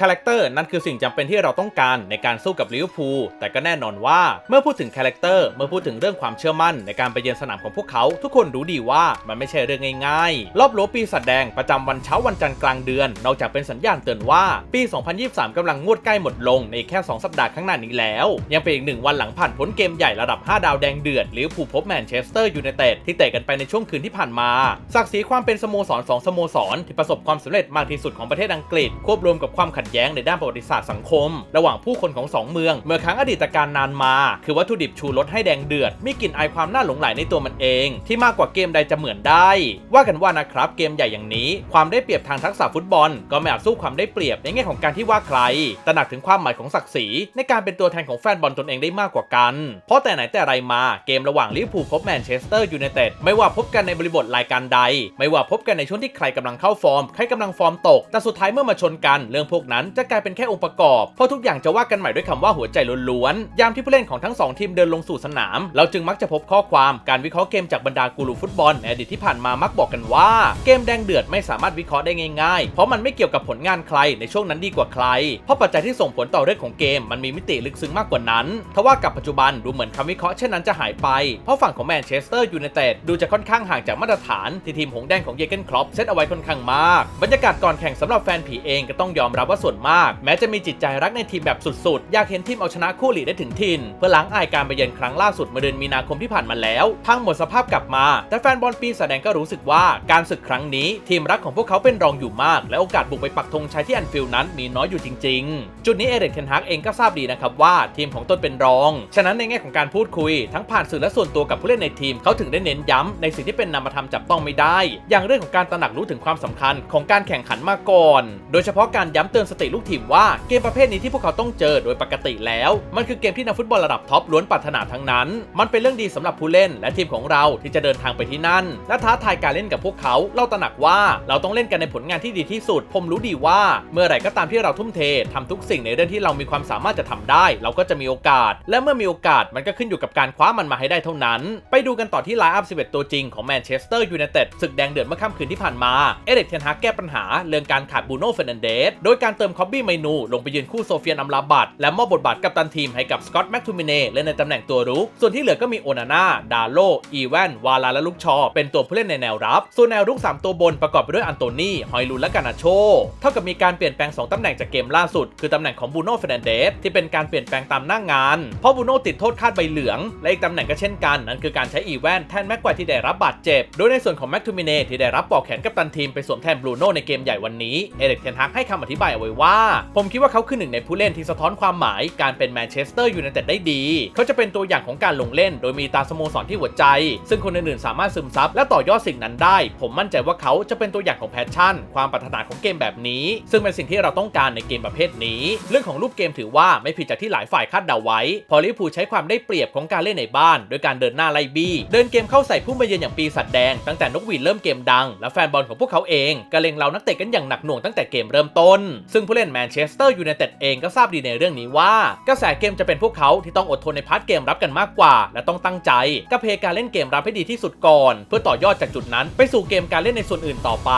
คาแรคเตอร์นั่นคือสิ่งจำเป็นที่เราต้องการในการสู้กับลิเวอร์พูลแต่ก็แน่นอนว่าเมื่อพูดถึงคาแรคเตอร์เมื่อพูดถึงเรื่องความเชื่อมั่นในการไปเยือนสนามของพวกเขา ทุกคนรู้ดีว่ามันไม่ใช่เรื่องง่ายๆ รอบโลปีศาจแดงประจำวันเช้าวันจันทร์กลางเดือน นอกจากเป็นสัญญาณเตือนว่าปี 2023กำลังงวดใกล้หมดลงในแค่ 2 สัปดาห์ข้างหน้านี้แล้ว ยังเป็นอีกหนึ่งวันหลังผ่านพ้นเกมใหญ่ระดับ 5 ดาวแดงเดือดลิเวอร์พูลพบแมนเชสเตอร์ยูไนเต็ดที่เตะกันไปในช่วงคืนที่ผ่านมาศักดิ์ศรีความเป็นสโมสรสองสโมสรที่ประสบความสำเร็จมากที่สุดของประเทศอังกฤษควบรวมกับความขัดแย้งในด้านประวัติศาสตร์สังคม ระหว่างผู้คนของสองเมือง เมื่อครั้งอดีตการนานมา คือวัตถุดิบชูรสให้แดงเดือด มีกลิ่นอายความน่าหลงใหลในตัวมันเอง ที่มากกว่าเกมใดจะเหมือนได้ ว่ากันว่านะครับเกมใหญ่อย่างนี้ ความได้เปรียบทางทักษะฟุตบอล ก็ไม่อาจสู้ความได้เปรียบในแง่ของการที่ว่าใครตระหนักถึงความหมายของศักดิ์ศรีในการเป็นตัวแทนของแฟนบอลตนเองได้มากกว่ากัน เพราะแต่ไหนแต่ไรมาเกมระหว่างลิเวอร์พูลพบแมนเชสเตอร์ยูไนเต็ดไม่ว่าพบกันในบริบทรายการใด ไม่ว่าพบกันในช่วงที่ใครกำลังเข้าฟอร์มใครกำลังฟอร์มตก แต่สุดท้ายเมื่อมาชนกันเรื่องพวกนั้นจะกลายเป็นแค่องค์ประกอบ เพราะทุกอย่างจะว่ากันใหม่ด้วยคำว่าหัวใจล้วนๆ ยามที่ผู้เล่นของทั้งสองทีมเดินลงสู่สนาม เราจึงมักจะพบข้อความการวิเคราะห์เกมจากบรรดากูรูฟุตบอลในอดีตที่ผ่านมามักบอกกันว่าเกมแดงเดือดไม่สามารถวิเคราะห์ได้ง่ายๆ เพราะมันไม่เกี่ยวกับผลงานใครในช่วงนั้นดีกว่าใคร เพราะปัจจัยที่ส่งผลต่อเรื่องของเกมมันมีมิติลึกซึ้งมากกว่านั้นทว่ากับปัจจุบันดูเหมือนคำวิเคราะห์เช่นนั้นจะหายไป เพราะฝั่งของแมนเชสเตอร์ยูไนเต็ดดูจะค่อนข้างห่างจากมาตรฐานที่ทีมหงแดงของเยเกนครอปเซตเอาไว้ค่อนข้างมาก บรรยากาศก่อนแข่งสำหรับแฟนผีเองก็ต้องยอมรับว่าส่วนมาก แม้จะมีจิตใจรักในทีมแบบสุดๆ อยากเห็นทีมเอาชนะคู่หลีได้ถึงทิน เพื่อล้างอายการไปเยือนครั้งล่าสุดเมื่อเดือนมีนาคมที่ผ่านมาแล้ว ทั้งหมดสภาพกลับมา แต่แฟนบอลปีแสดงก็รู้สึกว่าการศึกครั้งนี้ทีมรักของพวกเขาเป็นรองอยู่มาก และโอกาสบุกไปปักธงชัยที่แอนฟิลด์นั้นมีน้อยอยู่จริง ๆ จุดนี้เอเริกเทนฮากเองก็ทราบดีนะครับว่าทีมของตนเป็นรอง ฉะนั้นในแง่ของการพูดคุย ทั้งผ่านสื่อและส่วนตัวกับผู้เล่นในทีมเขาถึงได้เน้นย้ำในสิ่งที่เป็นนามธรรมจับต้องไม่ได้ อย่างเรื่องของการตระหนักรู้ถึงความสำคัญของการแข่งขันมาก่อน โดยเฉพาะการย้ำเตือนสติลูกทีมว่าเกมประเภทนี้ที่พวกเขาต้องเจอโดยปกติแล้ว มันคือเกมที่นักฟุตบอลระดับท็อปล้วนปรารถนาทั้งนั้น มันเป็นเรื่องดีสำหรับผู้เล่นและทีมของเราที่จะเดินทางไปที่นั่นและท้าทายการเล่นกับพวกเขา เราตระหนักว่าเราต้องเล่นกันในผลงานที่ดีที่สุด ผมรู้ดีว่า เมื่อไหร่ก็ตามที่เราทุ่มเททำทุกสิ่งในเรื่องที่เรามีความสามารถจะทำได้ เราก็จะมีโอกาส และเมื่อมีโอกาสมันก็ขึ้นอยู่กับการคว้ามันมาให้ได้เท่านั้น ไปดูกันต่อที่ไลน์อัพ11 ตัวจริงของแมนเชสเตอร์ยูไนเต็ดศึกแดงเดือดเมื่อค่ำคืนที่ผ่านมาเอเดกเทนฮากแก้ปัญหาเรื่องการขาดบูโน่เฟรนันเดสโดยการเติมคอบบี้ไมนูลงไปยืนคู่โซเฟียนอัมลาบัตและมอบบทบาทกัปตันทีมให้กับสกอตต์แม็กทูมิเน่เล่นในตำแหน่งตัวรุก ส่วนที่เหลือก็มีโอนาน่า ดาโล อีแวน วาลาและลูกชอ เป็นตัวผู้เล่นในแนวรับ ส่วนแนวรุก 3 ตัวบนประกอบไปด้วยอันโตนีฮอยลูนและกานาโช เท่ากับมีการเปลี่ยนแปลง 2 ตำแหน่งจากเกมล่าสุด คือตำแหน่งของบูโน่เฟรนเดสที่เป็นการเปลี่ยนแปลงตามหน้างาน เพราะบูโน่ติดโทษคาดใบเหลือง และอีกตำแหน่งก็เช่นกัน นั่นคือการใช้อีแวนแทนแม็กควายที่ได้รับบาดเจ็บ โดยในส่วนของแม็กทูมิเน่ที่ได้รับปลอกแขนกัปตันทีมไปสวมแทนบรูโน่ในเกมใหญ่วันนี้เอเด็กเทนฮักให้คำอธิบายเอาไว้ว่า ผมคิดว่าเขาคือหนึ่งในผู้เล่นที่สะท้อนความหมายการเป็นแมนเชสเตอร์ยูไนเต็ดได้ดี เขาจะเป็นตัวอย่างของการลงเล่น โดยมีตาสโมสรที่หัวใจ ซึ่งคนอื่นๆสามารถซึมซับและต่อยอดสิ่งนั้นได้ ผมมั่นใจว่าเขาจะเป็นตัวอย่างของแพชชั่น ความปรารถนาของเกมแบบนี้ ซึ่งเป็นสิ่งที่เราต้องการในเกมประเภทนี้ เรื่องของรูปเกมถือว่าไม่ผิดจากที่หลายฝ่ายคาดเดาไว้ พอลิพูใช้ความได้เปรียบของการเล่นในบ้านโดยการเดินหน้าไล่บี้เดินเกมเข้าใส่ผู้มาเยือนอย่างปีศาจแดงตั้งแต่นกหวีดเริ่มเกมดัง และแฟนบอลของพวกเขาเองก็เล็งเรานักเตะกันอย่างหนักหน่วงตั้งแต่เกมเริ่มต้นซึ่งผู้เล่นแมนเชสเตอร์ยูไนเต็ดเองก็ทราบดีในเรื่องนี้ว่า กระแสเกมจะเป็นพวกเขาที่ต้องอดทนในพาร์ทเกมรับกันมากกว่า และต้องตั้งใจกับเพการเล่นเกมรับให้ดีที่สุดก่อน เพื่อต่อยอดจากจุดนั้นไปสู่เกมการเล่นในส่วนอื่นต่อไป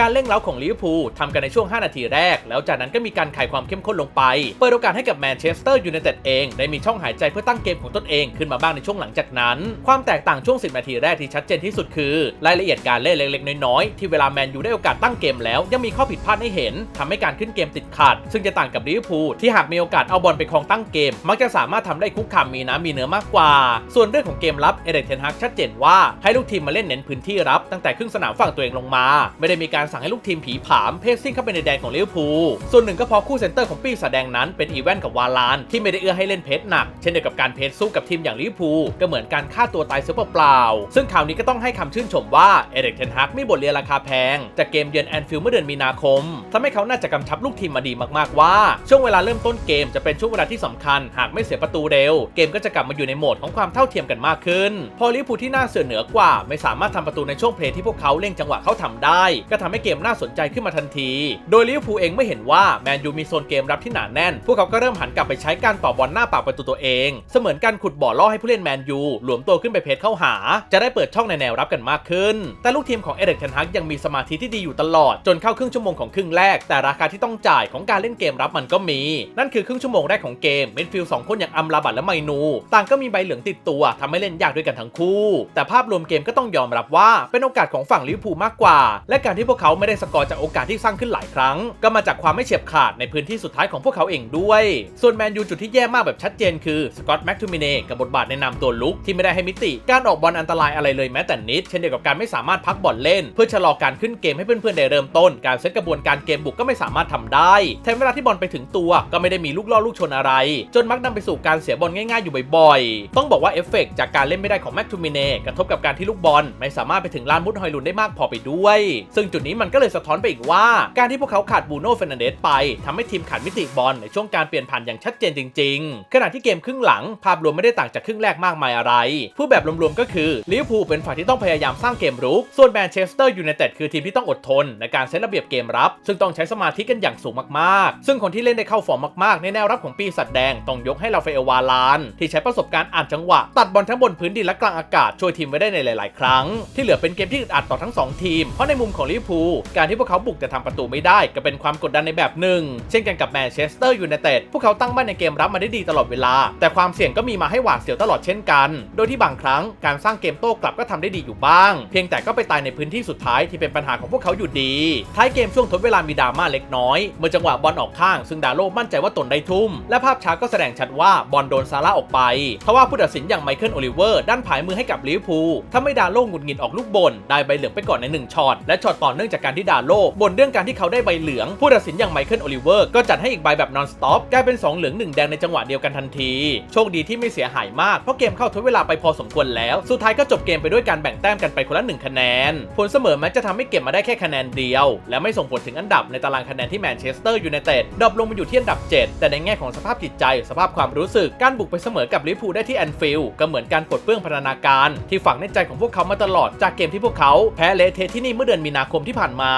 การเล่งเล้าของลิเวอร์พูลทำกันในช่วง 5 นาทีแรก แล้วจากนั้นก็มีการขายความเข้มข้นลงไป เปิดโอกาสให้กับแมนเชสเตอร์ยูไนเต็ดเองได้มีช่องหายใจเพื่อตั้งเกมของตนเองขึ้นมาบ้างในช่วงหลังจากนั้น ความแตกต่างช่วง 10 นาทีแรกที่ชัดเจนที่สุดคือ รายละเอียดการเล่นเล็กๆ น้อยๆที่เวลาแมนยูได้โอกาสตั้งเกมแล้วยังมีข้อผิดพลาดให้เห็นทำให้การขึ้นเกมติดขัดซึ่งจะต่างกับลิเวอร์พูลที่หากมีโอกาสเอาบอลไปครองตั้งเกม มักจะสามารถทำได้คุกคามมีน้ำมีเนื้อมากกว่า ส่วนเรื่องของเกมรับเอเดกเทนฮักชัดเจนว่าให้ลูกทีมมาเล่นเน้นพื้นที่รับตั้งแต่ครึ่งสนามฝั่งตัวเองลงมา ไม่ได้มีการสั่งให้ลูกทีมผีผามเพสซิ่งเข้าไปในแดนของลิเวอร์พูลส่วนหนึ่งก็เพราะคู่เซนเตอร์ของปีศาจแดงนั้นเป็นอีแวนกับวาลานที่ไม่ได้เอื้อให้เล่นเพสหนัก เช่นเดียวกับการเพสสู้กับทีมอย่างลิเวอร์พูลก็เหมือนการฆ่าตัวตายเสียเปล่าๆซึ่งข่าวนี้ก็ต้องให้คำชื่นชมว่าเอเดกเทนฮักมีบทเรียนราคาแพงจากเกมเยือนแอนฟิลด์เมื่อเดือนมีนาคมทำให้เขาน่าจะกำชับลูกทีมมาดีมากๆว่า ช่วงเวลาเริ่มต้นเกมจะเป็นช่วงเวลาที่สำคัญ หากไม่เสียประตูเร็ว เกมก็จะกลับมาอยู่ในโหมดของความเท่าเทียมกันมากขึ้น พอลิพูที่น่าเสือเหนือกว่า ไม่สามารถทำประตูในช่วงเพลย์ที่พวกเขาเล่งจังหวะเข้าทำได้ ก็ทำให้เกมน่าสนใจขึ้นมาทันที โดยลิเวอร์พูลเองไม่เห็นว่าแมนยูมีโซนเกมรับที่หนาแน่น พวกเขาก็เริ่มหันกลับไปใช้การต่อบอลหน้าปากประตูตัวเอง เสมือนการขุดบ่อล่อให้ผู้เล่นแมนยูหลวมตัวขึ้นไปเพจเข้าหา จะได้เปิดช่องในแนวรับกันมากขึ้น แต่ลูกทีมของเอเดกเทนฮักยังมีสมาธิที่ดีอยู่ตลอดจนเข้าครึ่งชั่วโมงของครึ่งแรกแต่ราคาที่ต้องจ่ายของการเล่นเกมรับมันก็มี นั่นคือครึ่งชั่วโมงแรกของเกมเมนฟิลสองคนอย่างอัมลาบัตและไมนู ต่างก็มีใบเหลืองติดตัวทำให้เล่นยากด้วยกันทั้งคู่ แต่ภาพรวมเกมก็ต้องยอมรับว่าเป็นโอกาสของฝั่งลิเวอร์พูลมากกว่า และการที่พวกเขาไม่ได้สกอร์จากโอกาสที่สร้างขึ้นหลายครั้ง ก็มาจากความไม่เฉียบขาดในพื้นที่สุดท้ายของพวกเขาเองด้วย ส่วนแมนยูจุดที่แย่มากแบบชัดเจนคือสกอตแม็กทูมิเน่กับบทบาทในนามตัวลุกที่ไม่ได้ให้มิติ การออกบอลอันตรายอะไรเลยแม้แต่นิด เช่นเดียวกับการไม่สามารถพักบอลเล่น เพื่อชะลอการขึ้นเกมให้เพื่อนๆได้เริ่มต้น การเซตกระบวนการเกมบุกก็ไม่สามารถทำได้ แถมเวลาที่บอลไปถึงตัวก็ไม่ได้มีลูกล่อลูกชนอะไร จนมักนำไปสู่การเสียบอลง่ายๆอยู่บ่อยๆ ต้องบอกว่าเอฟเฟกต์จากการเล่นไม่ได้ของแม็กทูมิเน่กระทบกับการที่ลูกบอลไม่สามารถไปถึงลานมุดฮอยลุนได้มากพอไปด้วย ซึ่งจุดนี้มันก็เลยสะท้อนไปอีกว่า การที่พวกเขาขาดบูโน่เฟรนันเดสไปทำให้ทีมขาดมิติบอลในช่วงการเปลี่ยนผ่านอย่างชัดเจนจริง ๆ ขณะที่เกมครึ่งหลัง ภาพรวมไม่ได้ต่างจากครึ่งแรกมากมายอะไร ผู้แบบรวมๆก็คือลิเวอร์พูลเป็นฝ่ายที่ต้องพยายามสร้างเกมรุก ส่วนแมนเชสเตอร์ยูไนเต็ดคือทีมที่ต้องอดทนในการเซตระเบียบเกมรับ ซึ่งต้องใช้สมาธิกันอย่างสูงมากๆ ซึ่งคนที่เล่นได้เข้าฟอร์มมากๆ ในแนวรับของปีศาจแดงต้องยกให้ลาเฟเอลวาลาน ที่ใช้ประสบการณ์อ่านจังหวะ ตัดบอลทั้งบนพื้นดินและกลางอากาศช่วยทีมไว้ได้ในหลาย ๆ ครั้ง ที่เหลือเป็นเกมที่อึดอัดต่อทั้งสองทีม เพราะในมุมของลิเวอร์พูลการที่พวกเขาบุกจะทำประตูไม่ได้ก็เป็นความกดดันในแบบหนึ่ง เช่นกันกับแมนเชสเตอร์ยูไนเต็ดพวกเขาตั้งมั่นในเกมรับมาได้ดีตลอดเวลา แต่ความเสี่ยงก็มีมาให้หวาดเสียวตลอดเช่นกัน โดยที่บางครั้งการสร้างเกมโต้กลับก็ทำได้ดีอยู่บ้าง เพียงแต่ก็ไปตายในพื้นที่สุดท้ายที่เป็นปัญหาของพวกเขาอยู่ดี ท้ายเกมช่วงทดเวลามีดราม่าเล็กน้อยเมื่อจังหวะบอลออกข้าง ซึ่งดาโลมั่นใจว่าตนได้ทุ่ม และภาพช้าก็แสดงชัดว่าบอลโดนซาร่าออกไปทว่าผู้ตัดสินอย่างไมเคิลโอลิเวอร์ด้านผายมือให้กับลิเวอร์พูลทำให้ดาโลหงุดหงิดออกลูกบนได้ใบเหลืองไปก่อนในหนึ่งช็อตและช็อตต่อเนื่องจากการที่ดาโลบ่นเรื่องการที่เขาได้ใบเหลือง ผู้ตัดสินอย่างไมเคิลโอลิเวอร์ก็จัดให้อีกใบแบบนอนสต็อปกลายเป็นสองเหลืองหนึ่งแดงในจังหวะเดียวกันทันที โชคดีที่ไม่เสียหายมากเพราะเกมเข้าทดเวลาไปพอสมควรแล้ว สุดท้ายก็จบเกมไปด้วยการแบ่งแต้มกันไปคนละหนึ่งคะแนน ผลเสมอแม้จะทำให้เก็บมาได้แค่คะแนนเดียว และไม่ส่งผลถึงอันดับในตารางคะแนนที่แมนเชสเตอร์ยูไนเต็ดดรอปลงมาอยู่ที่อันดับ 7 แต่ในแง่ของสภาพจิตใจ สภาพความรู้สึกการบุกไปเสมอกับลิเวอร์พูลได้ที่แอนฟิลด์ก็เหมือนการปลดเปลื้องพัฒนาการ ที่ฝังในใจของพวกเขามาตลอดจากเกมที่พวกเขาแพ้เลเทที่นี่เมื่อเดือนมีนาคมที่ผ่านมา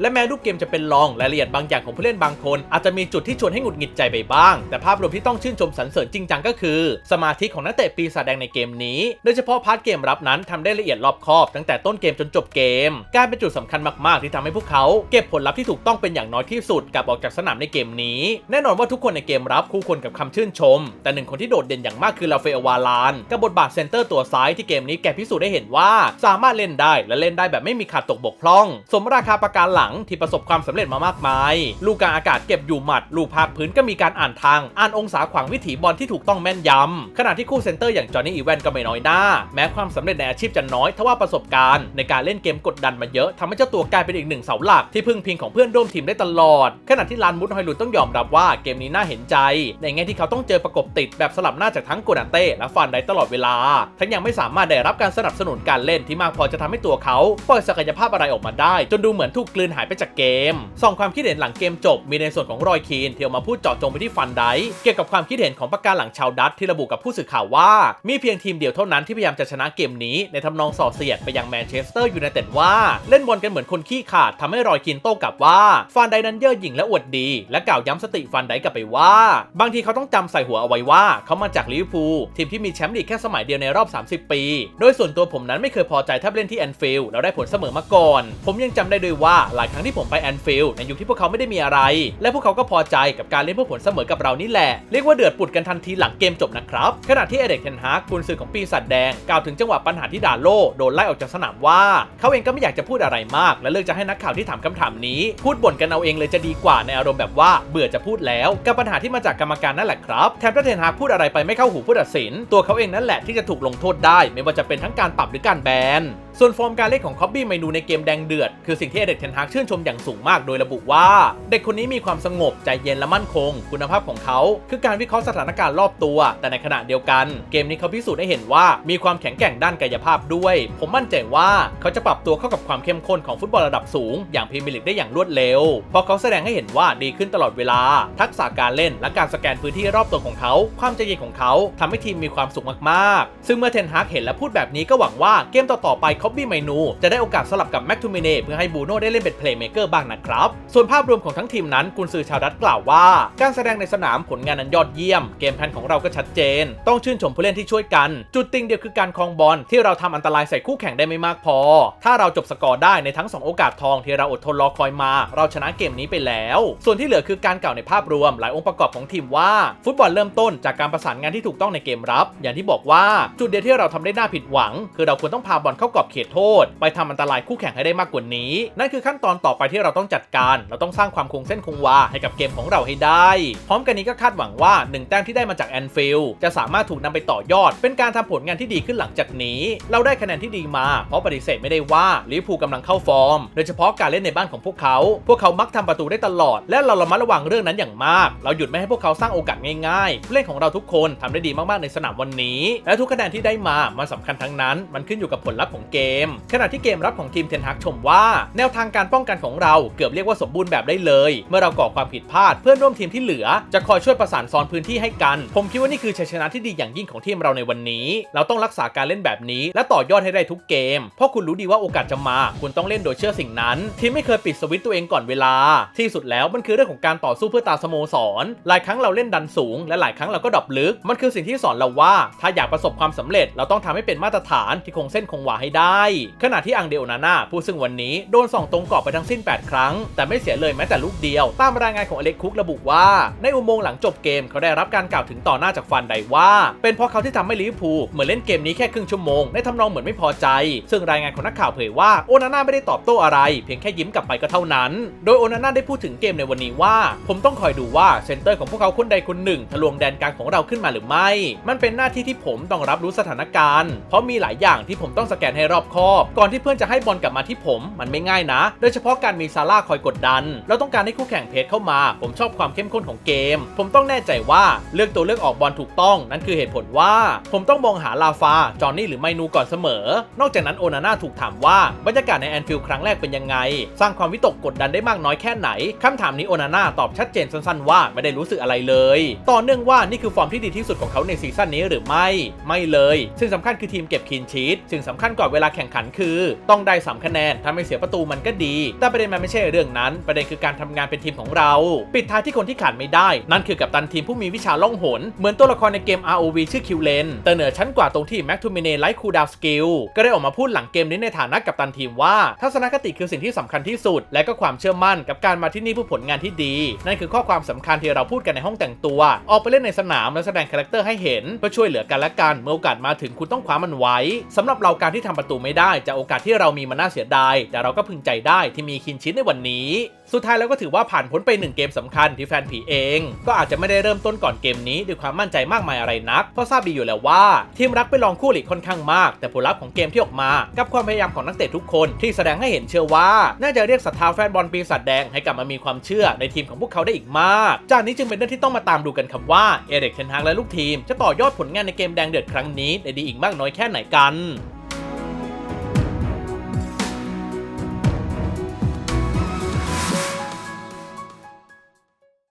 และแม้รูปเกมจะเป็นรองรายละเอียดบางอย่างของผู้เล่นบางคน อาจจะมีจุดที่ชวนให้หงุดหงิดใจไปบ้าง แต่ภาพรวมที่ต้องชื่นชมสรรเสริญจริงจังก็คือ สมาธิของนักเตะปีศาจแดงในเกมนี้โดยเฉพาะพาร์ทเกมรับนั้นทำได้ละเอียดรอบคอบ ตั้งแต่ต้นเกมจนจบเกม การเป็นจุดสำคัญมากๆ ที่ทำให้พวกเขา เก็บผลลัพธ์ที่ถูกต้องเป็นอย่างน้อยที่สุดกลับออกจากสนามในเกมนี้ แน่นอนว่าทุกคนในเกมรับคู่ควรกับคำชื่นชม แต่หนึ่งคนที่โดดเด่นอย่างมากคือลาเฟลวาลานกับบทบาทเซนเตอร์ตัวซ้ายที่เกมนี้แกพิสูจน์ได้เห็นว่า สามารถเล่นได้และเล่นได้แบบไม่มีขาดตกบกพร่อง สมราคาประการหลังที่ประสบความสำเร็จมามากมาย ลูกกลางอากาศเก็บอยู่หมัด ลูกภาคพื้นก็มีการอ่านทาง อ่านองศาขวางวิถีบอลที่ถูกต้องแม่นยำขณะที่คู่เซนเตอร์อย่างจอห์นนี่อีแวนก็ไม่น้อยหน้า แม้ความสำเร็จในอาชีพจะน้อยทว่าประสบการณ์ในการเล่นเกมกดดันมาเยอะทำให้เจ้าตัวกลายเป็นอีกหนึ่งเสาหลักที่พึ่งพิงของเพื่อนร่วมทีมได้ตลอดขณะที่ลานมุดฮอยลุนต้องยอมรับว่าเกมนี้น่าเห็นใจ ในแง่ที่เขาต้องเจอประกบติดแบบสลับหน้าจากทั้งโกนาเต้และฟานได้ตลอดเวลา ทั้งยังไม่สามารถได้รับการสนับสนุนการเล่นที่มากพอจะทำให้ตัวเขาปล่อยศักยภาพอะไรออกมาได้ จนดูเหมือนถูกกลืนหายไปจากเกมส่องความคิดเห็นหลังเกมจบ มีในส่วนของรอยคีนที่ออกมาพูดเจาะจงไปที่ฟันไดเกี่ยวกับความคิดเห็นของประการหลังชาวดัตที่ระบุกับผู้สื่อข่าวว่า มีเพียงทีมเดียวเท่านั้นที่พยายามจะชนะเกมนี้ในทำนองส่อเสียดไปยังแมนเชสเตอร์ยูไนเต็ดว่าเล่นบอลกันเหมือนคนขี้ขาดทำให้รอยคีนโต้กลับว่าฟันไดนั้นเย่อหยิ่งและอวดดี และกล่าวย้ำสติฟันไดกลับไปว่า บางทีเขาต้องจำใส่หัวเอาไว้ว่า เขามาจากลิเวอร์พูลทีมที่มีแชมป์ลีกแค่สมัยเดียวในรอบ 30 ปี โดยส่วนตัวผมนั้นไม่เคยพอใจถ้าเล่นที่แอนฟิลด์แล้วได้ผลเสมอมาก่อน ผมยังจำได้ด้วยว่าหลายครั้งที่ผมไปแอนฟิลด์ในยุคที่พวกเขาไม่ได้มีอะไร และพวกเขาก็พอใจกับการเล่นเพื่อผลเสมอกับเรานี่แหละเรียกว่าเดือดปุดกันทันทีหลังเกมจบนะครับขณะที่เอเด็กเทนฮากกุนซือของปีศาจแดงกล่าวถึงจังหวะปัญหาที่ดาโลโดนไล่ออกจากสนามว่า เขาเองก็ไม่อยากจะพูดอะไรมาก และเลือกจะให้นักข่าวที่ถามคำถามนี้ พูดบ่นกันเอาเองเลยจะดีกว่าในอารมณ์แบบว่าเบื่อจะพูดแล้ว กับปัญหาที่มาจากกรรมการนั่นแหละครับแถมถ้าเทนฮากพูดอะไรไปไม่เข้าหูผู้ตัดสิน ตัวเขาเองนั่นแหละที่จะถูกลงโทษได้ ไม่ว่าจะเป็นทั้งการปรับหรือการแบน ส่วนฟอร์มการเล่นของคอบบี้เมนูในเกมแดงเดือด คือสิ่งที่เอเด็กเทนฮากชื่นชมอย่างสูงมากโดยระบุว่า เด็กคนนี้มีความสงบใจเย็นและมั่นคง คุณภาพของเขา คือการวิเคราะห์สถานการณ์รอบตัว แต่ในขณะเดียวกัน เกมนี้เขาพิสูจน์ให้เห็นว่ามีความแข็งแกร่งด้านกายภาพด้วย ผมมั่นใจว่าเขาจะปรับตัวเข้ากับความเข้มข้นของฟุตบอลระดับสูง อย่างพรีเมียร์ลีกได้อย่างรวดเร็วเพราะเขาแสดงให้เห็นว่าดีขึ้นตลอดเวลา ทักษะการเล่นและการสแกนพื้นที่รอบตัวของเขา ความใจเย็นของเขาทำให้ทีมมีความสุขมากๆ ซึ่งเมื่อเทนฮากเห็นและพูดแบบนี้ก็หวังว่าเกมต่อๆไปเอบบี้ไมนูจะได้โอกาสสลับกับแม็กทูมิเน่เพื่อให้บูโน่ได้เล่นเป็นเพลย์เมเกอร์บ้างนะครับ ส่วนภาพรวมของทั้งทีมนั้นกุนซือชาวดัตกล่าวว่า การแสดงในสนามผลงานนั้นยอดเยี่ยม เกมแพนของเราก็ชัดเจน ต้องชื่นชมผู้เล่นที่ช่วยกัน จุดติงเดียวคือการครองบอลที่เราทำอันตรายใส่คู่แข่งได้ไม่มากพอ ถ้าเราจบสกอร์ได้ในทั้ง 2 โอกาสทองที่เราอดทนรอคอยมา เราชนะเกมนี้ไปแล้ว ส่วนที่เหลือคือการกล่าวในภาพรวมหลายองค์ประกอบของทีมว่า ฟุตบอลเริ่มต้นจากการประสานงานที่ถูกต้องในเกมรับ อย่างที่บอกว่าจุดเดียวที่เราทำได้น่าผิดหวัง คือเราควรต้องพาบอลเข้ากรอบเขตโทษ ไปทำอันตรายคู่แข่งให้ได้มากกว่านี้ นั่นคือขั้นตอนต่อไปที่เราต้องจัดการ เราต้องสร้างความคงเส้นคงวาให้กับเกมของเราให้ได้ พร้อมกันนี้ก็คาดหวังว่าหนึ่งแต้มที่ได้มาจากแอนฟิลจะสามารถถูกนำไปต่อยอด เป็นการทำผลงานที่ดีขึ้นหลังจากนี้ เราได้คะแนนที่ดีมาเพราะปฏิเสธไม่ได้ว่าลิเวอร์พูลกำลังเข้าฟอร์ม โดยเฉพาะการเล่นในบ้านของพวกเขา พวกเขามักทำประตูได้ตลอด และเราระมัดระวังเรื่องนั้นอย่างมาก เราหยุดไม่ให้พวกเขาสร้างโอกาสง่ายๆผู้เล่นของเราทุกคนทำได้ดีมากๆในสนามวันนี้ และทุกคะแนนที่ได้มามันสำคัญทั้งนั้น มันขึ้นอยู่กับผลลัพธ์ของเกมขณะที่เกมรับของทีมเทนฮักชมว่า แนวทางการป้องกันของเราเกือบเรียกว่าสมบูรณ์แบบได้เลย เมื่อเราก่อความผิดพลาดเพื่อนร่วมทีมที่เหลือ จะคอยช่วยประสานซ้อนพื้นที่ให้กัน ผมคิดว่านี่คือชัยชนะที่ดีอย่างยิ่งของทีมเราในวันนี้ เราต้องรักษาการเล่นแบบนี้ และต่อยอดให้ได้ทุกเกม เพราะคุณรู้ดีว่าโอกาสจะมา คุณต้องเล่นโดยเชื่อสิ่งนั้นทีมไม่เคยปิดสวิตตัวเองก่อนเวลา ที่สุดแล้วมันคือเรื่องของการต่อสู้เพื่อตาสโมสร หลายครั้งเราเล่นดันสูง และหลายครั้งเราก็ดรอปลึก มันคือสิ่งที่สอนเราว่า ถ้าอยากประสบความสำเร็จเราต้องทำให้เป็นมาตรฐานที่คงเส้นคงวาให้ได้ขณะที่อังเดโอนาน่าผู้ซึ่งวันนี้โดนส่องตรงกรอบไปทั้งสิ้น 8 ครั้ง แต่ไม่เสียเลยแม้แต่ลูกเดียว ตามรายงานของอเล็กคุกระบุว่า ในอุโมงค์หลังจบเกมเขาได้รับการกล่าวถึงต่อหน้าจากฟันไดว่า เป็นเพราะเขาที่ทำให้ลิเวอร์พูลเหมือนเล่นเกมนี้แค่ครึ่งชั่วโมงในทำนองเหมือนไม่พอใจ ซึ่งรายงานของนักข่าวเผยว่าโอนาน่าไม่ได้ตอบโต้อะไร เพียงแค่ยิ้มกลับไปก็เท่านั้น โดยโอนาน่าได้พูดถึงเกมในวันนี้ว่า ผมต้องคอยดูว่าเซนเตอร์ของพวกเขาคนใดคนหนึ่งทะลวงแดนกลางของเราขึ้นมาหรือไม่ มันเป็นหน้าที่ที่ผมต้องรับรู้สถานการณ์ เพราะมีหลายอย่างที่ผมต้องสแกนให้รอบคอบ ก่อนที่เพื่อนจะให้บอลกลับมาที่ผม มันไม่ง่ายนะ โดยเฉพาะการมีซาร่าคอยกดดัน เราต้องการให้คู่แข่งเพจเข้ามา ผมชอบความเข้มข้นของเกม ผมต้องแน่ใจว่าเลือกตัวเลือกออกบอลถูกต้อง นั่นคือเหตุผลว่า ผมต้องมองหาลาฟา จอห์นนี่หรือไมนูก่อนเสมอ นอกจากนั้นโอนาน่าถูกถามว่าบรรยากาศในแอนฟิลด์ครั้งแรกเป็นยังไง สร้างความวิตกกดดันได้มากน้อยแค่ไหนคำถามนี้โอนาน่าตอบชัดเจนสั้นๆว่าไม่ได้รู้สึกอะไรเลย ต่อเนื่องว่านี่คือฟอร์มที่ดีที่สุดของเขาในซีซั่นนี้หรือไม่ ไม่เลย ซึ่งสำคัญคือทีมเก็บคีนชีตสิ่งสำคัญกว่าเวลาแข่งขันคือต้องได้ 3 คะแนนถ้าไม่เสียประตูมันก็ดี แต่ประเด็นมันไม่ใช่เรื่องนั้น ประเด็นคือการทำงานเป็นทีมของเรา ปิดท้ายที่คนที่ขาดไม่ได้ นั่นคือกัปตันทีมผู้มีวิชาล่องหน เหมือนตัวละครในเกม ROV ชื่อคิวเลนแต่เหนือชั้นกว่าตรงที่แม็กทูมิเน่ไลท์คูดาวสกิลก็ได้ออกมาพูดหลังเกมนี้ในฐานะกัปตันทีมว่า ทัศนคติคือสิ่งที่สำคัญที่สุด และก็ความเชื่อมั่นกับการมาที่นี่เพื่อผลงานที่ดี นั่นคือข้อความสำคัญที่เราพูดกันในห้องแต่งตัว ออกไปเล่นในสนามและแสดงคาแรคเตอร์ให้เห็นเพื่อช่วยเหลือกันและกันเมื่อโอกาสมาถึงคุณต้องคว้ามันไว้สำหรับเราการที่ทำประตูไม่ได้จากโอกาสที่เรามีมันน่าเสียดาย แต่เราก็พึงใจได้ที่มีคินชินในวันนี้ สุดท้ายแล้วก็ถือว่าผ่านพ้นไปหนึ่งเกมสำคัญที่แฟนผีเอง ก็อาจจะไม่ได้เริ่มต้นก่อนเกมนี้ด้วยความมั่นใจมากมายอะไรนัก เพราะทราบดีอยู่แล้วว่า ทีมรักไปลองคู่หลีกค่อนข้างมาก แต่ผลลัพธ์ของเกมที่ออกมา กับความพยายามของนักเตะทุกคนที่แสดงให้เห็นเชื่อว่า น่าจะเรียกศรัทธาแฟนบอลปีศาจแดงให้กลับมามีความเชื่อในทีมของพวกเขาได้อีกมาก จากนี้จึงเป็นเรื่องที่ต้องมาตามดูกันครับว่าเอเริกเทนฮากและลูกทีม จะต่อยอดผลงานในเกมแดงเดือดครั้งนี้ได้ดีอีกมากน้อยแค่ไหนกัน